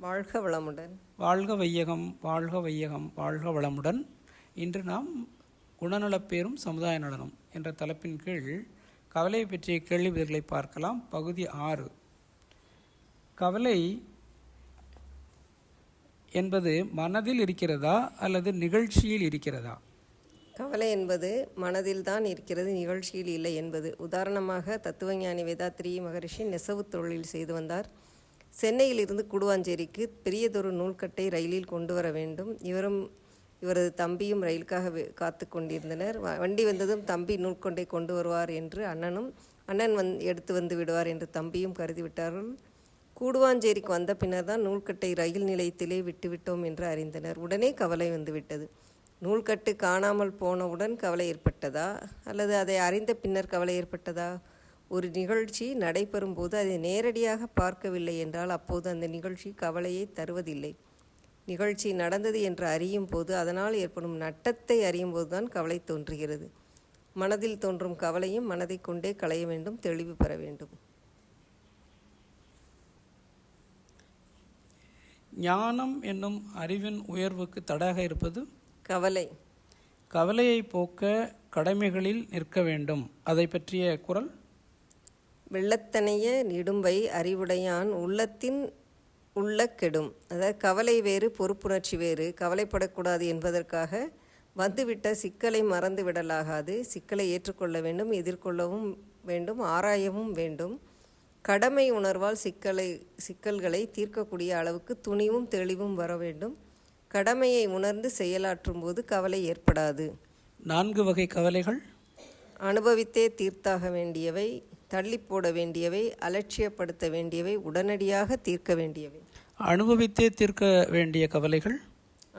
வாழ்க வளமுடன். வாழ்க வையகம் வாழ்க வையகம் வாழ்க வளமுடன். இன்று நாம் குணநலப்பேரும் சமுதாய நலனும் என்ற தலைப்பின் கீழ் கவலை பற்றிய கேள்வி பதில்களை பார்க்கலாம். பகுதி ஆறு. கவலை என்பது மனதில் இருக்கிறதா அல்லது நிகழ்ச்சியில் இருக்கிறதா? கவலை என்பது மனதில் தான் இருக்கிறது நிகழ்ச்சியில் இல்லை என்பது. உதாரணமாக தத்துவஞானி வேதாத்ரி மகரிஷி நெசவு தொழில் செய்து வந்தார். சென்னையிலிருந்து குடுவாஞ்சேரிக்கு பெரியதொரு நூல்கட்டை ரயிலில் கொண்டு வர வேண்டும். இவரும் இவரது தம்பியும் ரயிலுக்காக காத்து கொண்டிருந்தனர். வ- வண்டி வந்ததும் தம்பி நூல்கொண்டை கொண்டு வருவார் என்று அண்ணனும் அண்ணன் வந் எடுத்து வந்து விடுவார் என்று தம்பியும் கருதிவிட்டார்கள் கூடுவாஞ்சேரிக்கு வந்த பின்னர் தான் நூல்கட்டை ரயில் நிலையத்திலே விட்டுவிட்டோம் என்று அறிந்தனர். உடனே கவலை வந்துவிட்டது நூல்கட்டு காணாமல் போனவுடன் கவலை ஏற்பட்டதா? அல்லது அதை அறிந்த பின்னர் கவலை ஏற்பட்டதா? ஒரு நிகழ்ச்சி நடைபெறும் போது அதை நேரடியாக பார்க்கவில்லை என்றால் அப்போது அந்த நிகழ்ச்சி கவலையை தருவதில்லை. நிகழ்ச்சி நடந்தது என்று அறியும் போது அதனால் ஏற்படும் நட்டத்தை அறியும் போதுதான் கவலை தோன்றுகிறது. மனதில் தோன்றும் கவலையும் மனதை கொண்டே களைய வேண்டும் தெளிவு பெற வேண்டும். ஞானம் என்னும் அறிவின் உயர்வுக்கு தடையாக இருப்பது? கவலை. கவலையை போக்க கடமைகளில் நிற்க வேண்டும். அதை பற்றிய குரல்? வெள்ளத்தனைய நிடும்பை அறிவுடையான் உள்ளத்தின் உள்ள கெடும். அதாவது கவலை வேறு பொறுப்புணர்ச்சி வேறு. கவலைப்படக்கூடாது என்பதற்காக வந்துவிட்ட சிக்கலை மறந்து விடலாகாது. சிக்கலை ஏற்றுக்கொள்ள வேண்டும் எதிர்கொள்ளவும் வேண்டும் ஆராயவும் வேண்டும். கடமை உணர்வால் சிக்கலை சிக்கல்களை தீர்க்கக்கூடிய அளவுக்கு துணிவும் தெளிவும் வர வேண்டும். கடமையை உணர்ந்து செயலாற்றும் போது கவலை ஏற்படாது. நான்கு வகை கவலைகள். அனுபவித்தே தீர்த்தாக வேண்டியவை. தள்ளி போட வேண்டியவை அலட்சியப்படுத்த வேண்டியவை உடனடியாக தீர்க்க வேண்டியவை. அனுபவித்தே தீர்க்க வேண்டிய கவலைகள்?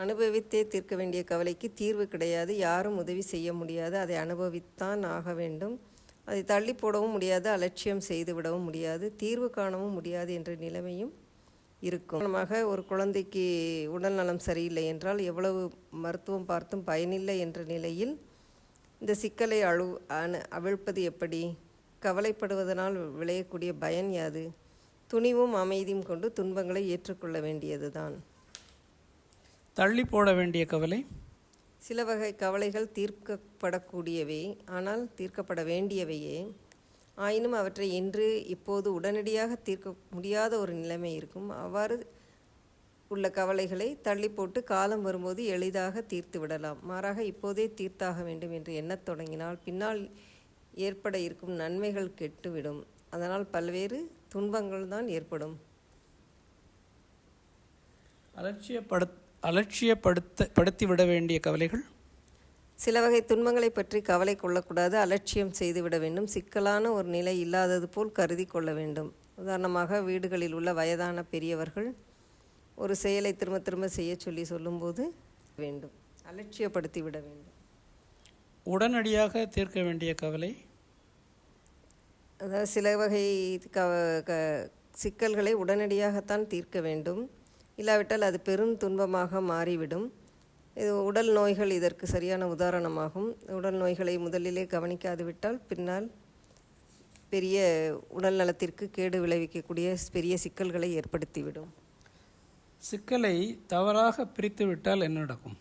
அனுபவித்தே தீர்க்க வேண்டிய கவலைக்கு தீர்வு கிடையாது. யாரும் உதவி செய்ய முடியாது. அதை அனுபவித்தான் ஆக வேண்டும். அதை தள்ளி போடவும் முடியாது. அலட்சியம் செய்து விடவும் முடியாது. தீர்வு காணவும் முடியாது என்ற நிலைமையும் இருக்கும். உதாரணமாக ஒரு குழந்தைக்கு உடல்நலம் சரியில்லை என்றால் எவ்வளவு மருத்துவம் பார்த்தும் பயனில்லை என்ற நிலையில் இந்த சிக்கலை அழு அணு அவிழ்ப்பது எப்படி? கவலைப்படுவதனால் விளையக்கூடிய பயன் யாது? துணிவும் அமைதியும் கொண்டு துன்பங்களை ஏற்றுக்கொள்ள வேண்டியதுதான். தள்ளி போட வேண்டிய கவலை? சில வகை கவலைகள் தீர்க்கப்படக்கூடியவை. ஆனால் தீர்க்கப்பட வேண்டியவையே. ஆயினும் அவற்றை இன்று இப்போது உடனடியாக தீர்க்க முடியாத ஒரு நிலைமை இருக்கும். அவ்வாறு உள்ள கவலைகளை தள்ளி போட்டு காலம் வரும்போது எளிதாக தீர்த்து விடலாம். மாறாக இப்போதே தீர்த்தாக வேண்டும் என்று எண்ணத் தொடங்கினால் பின்னால் ஏற்பட இருக்கும் நன்மைகள் கெட்டுவிடும். அதனால் பல்வேறு துன்பங்கள் தான் ஏற்படும். அலட்சியப்படு அலட்சியப்படுத்த படுத்தி விட வேண்டிய கவலைகள்? சில வகை துன்பங்களை பற்றி கவலை கொள்ளக்கூடாது. அலட்சியம் செய்துவிட வேண்டும். சிக்கலான ஒரு நிலை இல்லாதது போல் கருதி கொள்ள வேண்டும். உதாரணமாக வீடுகளில் உள்ள வயதான பெரியவர்கள் ஒரு செயலை திரும்ப திரும்ப செய்ய சொல்லி சொல்லும்போது வேண்டும். அலட்சியப்படுத்தி விட வேண்டும். உடனடியாக தீர்க்க வேண்டிய கவலை? அதாவது சில வகை க க சிக்கல்களை உடனடியாகத்தான் தீர்க்க வேண்டும். இல்லாவிட்டால் அது பெரும் துன்பமாக மாறிவிடும். இது உடல் நோய்கள் இதற்கு சரியான உதாரணமாகும். உடல் நோய்களை முதலிலே கவனிக்காது விட்டால் பின்னால் பெரிய உடல் நலத்திற்கு கேடு விளைவிக்கக்கூடிய பெரிய சிக்கல்களை ஏற்படுத்திவிடும். சிக்கலை தவறாக பிரித்து விட்டால் என்ன நடக்கும்?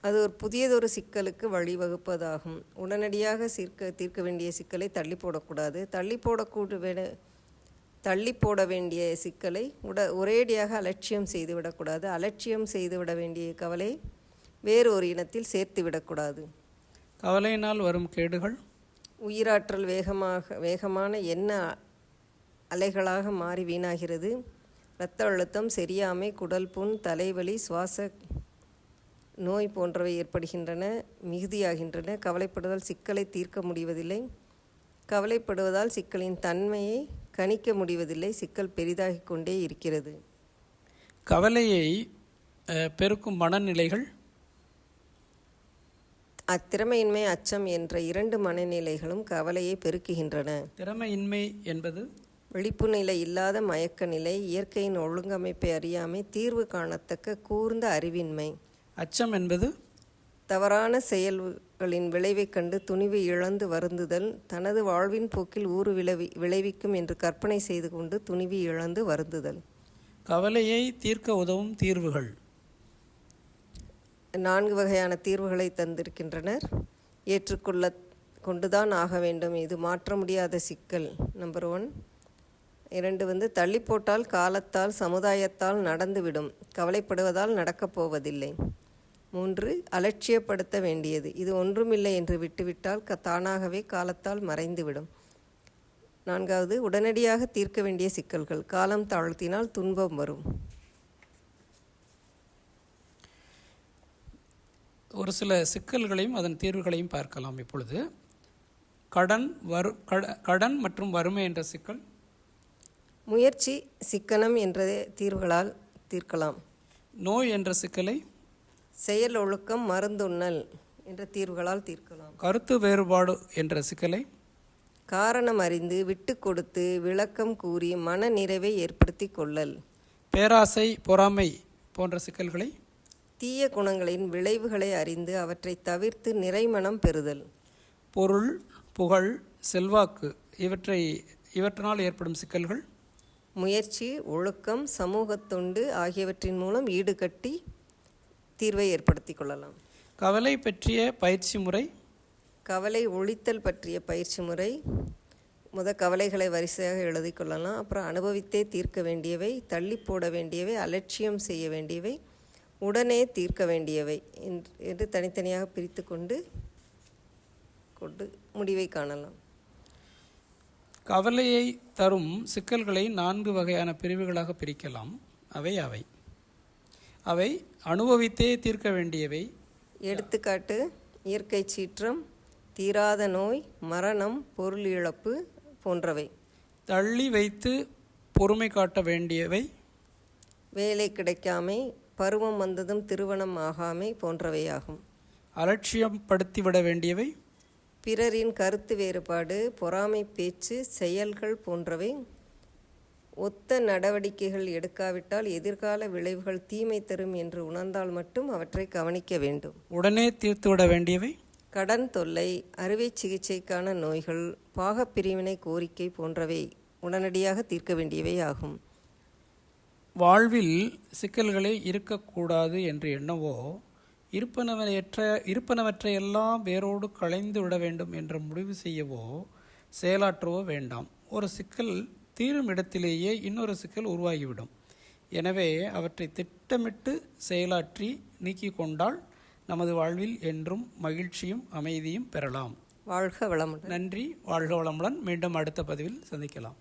அது ஒரு புதியதொரு சிக்கலுக்கு வழிவகுப்பதாகும். உடனடியாக சீர்க்க தீர்க்க வேண்டிய சிக்கலை தள்ளி போடக்கூடாது. தள்ளி போடக்கூட தள்ளி போட வேண்டிய சிக்கலை உட ஒரேடியாக அலட்சியம் செய்துவிடக்கூடாது. அலட்சியம் செய்துவிட வேண்டிய கவலை வேறு ஒரு இனத்தில் சேர்த்து விடக்கூடாது. கவலையினால் வரும் கேடுகள்? உயிராற்றல் வேகமாக வேகமான எண்ண அலைகளாக மாறி வீணாகிறது. இரத்த அழுத்தம் சரியாமை குடல் புண் தலைவலி சுவாச நோய் போன்றவை ஏற்படுகின்றன மிகுதியாகின்றன. கவலைப்படுவதால் சிக்கலை தீர்க்க முடிவதில்லை. கவலைப்படுவதால் சிக்கலின் தன்மையை கணிக்க முடிவதில்லை. சிக்கல் பெரிதாகிக் கொண்டே இருக்கிறது. கவலையை பெருக்கும் மனநிலைகள்? அத்திறமையின்மை அச்சம் என்ற இரண்டு மனநிலைகளும் கவலையை பெருக்குகின்றன. திறமையின்மை என்பது? விழிப்பு நிலை இல்லாத மயக்க நிலை இயற்கையின் ஒழுங்கமைப்பை அறியாமை தீர்வு காணத்தக்க கூர்ந்த அறிவின்மை. அச்சம் என்பது தவறான செயல்களின் விளைவைக் கண்டு துணிவு இழந்து வருந்துதல் தனது வாழ்வின் போக்கில் ஊறு விளைவி விளைவிக்கும் என்று கற்பனை செய்து கொண்டு துணிவு இழந்து வருந்துதல். கவலையை தீர்க்க உதவும் தீர்வுகள். நான்கு வகையான தீர்வுகளை தந்திருக்கின்றனர். ஏற்றுக்கொள்ள கொண்டுதான் ஆக வேண்டும். இது மாற்ற முடியாத சிக்கல். Number one. இரண்டு வந்து தள்ளி போட்டால் காலத்தால் சமுதாயத்தால் நடந்துவிடும். கவலைப்படுவதால் நடக்கப் போவதில்லை. மூன்று அலட்சியப்படுத்த வேண்டியது. இது ஒன்றுமில்லை என்று விட்டுவிட்டால் க தானாகவே காலத்தால் மறைந்துவிடும். நான்காவது உடனடியாக தீர்க்க வேண்டிய சிக்கல்கள். காலம் தாழ்த்தினால் துன்பம் வரும். ஒரு சில சிக்கல்களையும் அதன் தீர்வுகளையும் பார்க்கலாம் இப்பொழுது. கடன் வரு கட- கடன் மற்றும் வறுமை என்ற சிக்கல். முயற்சி சிக்கனம் என்ற தீர்வுகளால் தீர்க்கலாம். நோய் என்ற சிக்கலை செயல் ஒழுக்கம் மருந்துண்ணல் என்ற தீர்வுகளால் தீர்க்கலாம். கருத்து வேறுபாடு என்ற சிக்கலை காரணம் அறிந்து விட்டு கொடுத்து விளக்கம் கூறி மன நிறைவை ஏற்படுத்தி கொள்ளல். பேராசை பொறாமை போன்ற சிக்கல்களை தீய குணங்களின் விளைவுகளை அறிந்து அவற்றை தவிர்த்து நிறைமனம் பெறுதல். பொருள் புகழ் செல்வாக்கு இவற்றை இவற்றினால் ஏற்படும் சிக்கல்கள் முயற்சி ஒழுக்கம் சமூகத் தொண்டு ஆகியவற்றின் மூலம் ஈடுகட்டி தீர்வை ஏற்படுத்தி கொள்ளலாம் கவலை பற்றிய பயிற்சி முறை. கவலை ஒழித்தல் பற்றிய பயிற்சி முறை. முத கவலைகளை வரிசையாக எழுதி கொள்ளலாம் அப்புறம் அனுபவித்தே தீர்க்க வேண்டியவை தள்ளி போட வேண்டியவை அலட்சியம் செய்ய வேண்டியவை உடனே தீர்க்க வேண்டியவை என்று- என்று தனித்தனியாக பிரித்து கொண்டு கொண்டு முடிவை காணலாம். கவலையை தரும் சிக்கல்களை நான்கு வகையான பிரிவுகளாக பிரிக்கலாம். அவை அவை. அவை அனுபவித்தே தீர்க்க வேண்டியவை. எடுத்துக்காட்டு இயற்கை சீற்றம் தீராத நோய் மரணம் பொருள் இழப்பு போன்றவை. தள்ளி வைத்து பொறுமை காட்ட வேண்டியவை. வேலை கிடைக்காமை பருவம் வந்ததும் திருமணம் ஆகாமை போன்றவையாகும். அலட்சியப்படுத்திவிட வேண்டியவை. பிறரின் கருத்து வேறுபாடு பொறாமை பேச்சு செயல்கள் போன்றவை. ஒத்த நடவடிக்கைகள் எடுக்காவிட்டால் எதிர்கால விளைவுகள் தீமை தரும் என்று உணர்ந்தால் மட்டும் அவற்றை கவனிக்க வேண்டும். உடனே தீர்த்துவிட வேண்டியவை? கடன் தொல்லை அறுவை சிகிச்சைக்கான நோய்கள் பாகப்பிரிவினை கோரிக்கை போன்றவை உடனடியாக தீர்க்க வேண்டியவை ஆகும். வாழ்வில் சிக்கல்களே இருக்கக்கூடாது என்று எண்ணவோ இருப்பனவற்ற இருப்பனவற்றையெல்லாம் வேரோடு களைந்து விட வேண்டும் என்று முடிவு செய்யவோ செயலாற்றவோ வேண்டாம். ஒரு சிக்கல் தீரும் இடத்திலேயே இன்னொரு சிக்கல் உருவாகிவிடும். எனவே அவற்றை திட்டமிட்டு செயலாற்றி நீக்கிக் கொண்டால் நமது வாழ்வில் என்றும் மகிழ்ச்சியும் அமைதியும் பெறலாம். வாழ்க வளமுடன். நன்றி. வாழ்க வளமுடன். மீண்டும் அடுத்த பதிவில் சந்திக்கலாம்.